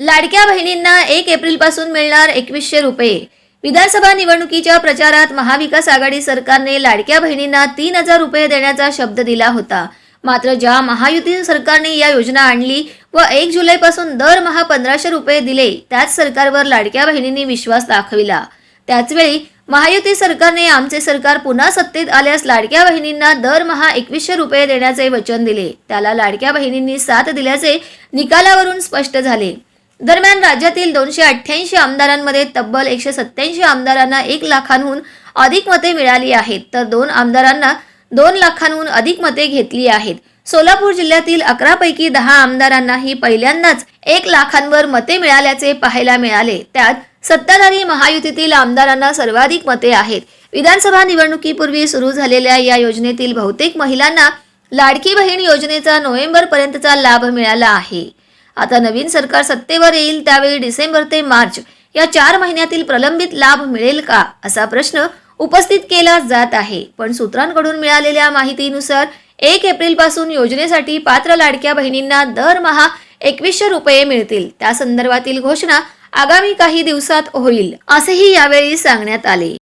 लाडक्या बहिणींना एक एप्रिलपासून मिळणार एकवीसशे रुपये. विधानसभा निवडणुकीच्या प्रचारात महाविकास आघाडी सरकारने लाडक्या बहिणींना तीन हजार रुपये देण्याचा शब्द दिला होता. मात्र ज्या महायुती सरकारने या योजना आणली व एक जुलैपासून दरमहा पंधराशे रुपये दिले त्याच सरकारवर लाडक्या बहिणींनी विश्वास दाखविला. त्याचवेळी महायुती सरकारने आमचे सरकार पुन्हा सत्तेत आल्यास लाडक्या बहिणींना दरमहा एकवीसशे रुपये देण्याचे वचन दिले. त्याला लाडक्या बहिणींनी साथ दिल्याचे निकालावरून स्पष्ट झाले. दरम्यान राज्यातील दोनशे अठ्ठ्याऐंशी आमदारांमध्ये तब्बल एकशे सत्याऐंशी आमदारांना एक लाखांहून अधिक मते मिळाली आहेत तर दोन आमदारांना दोन लाखांहून अधिक मते घेतली आहेत. सोलापूर जिल्ह्यातील अकरा पैकी दहा आमदारांनाही पहिल्यांदाच एक लाखांवर मते मिळाल्याचे पाहायला मिळाले. त्यात सत्ताधारी महायुतीतील आमदारांना सर्वाधिक मते आहेत. विधानसभा निवडणुकीपूर्वी सुरू झालेल्या या योजनेतील बहुतेक महिलांना लाडकी बहीण योजनेचा नोव्हेंबर पर्यंतचा लाभ मिळाला आहे. आता नवीन सरकार सत्तेवर येईल त्यावेळी डिसेंबर ते मार्च या चार महिन्यातील प्रलंबित लाभ मिळेल का असा प्रश्न उपस्थित केला जात आहे. पण सूत्रांकडून मिळालेल्या माहितीनुसार एक एप्रिलपासून योजनेसाठी पात्र लाडक्या बहिणींना दरमहा एकवीसशे रुपये मिळतील. त्या संदर्भातील घोषणा आगामी काही दिवसात होईल असेही यावेळी सांगण्यात आले.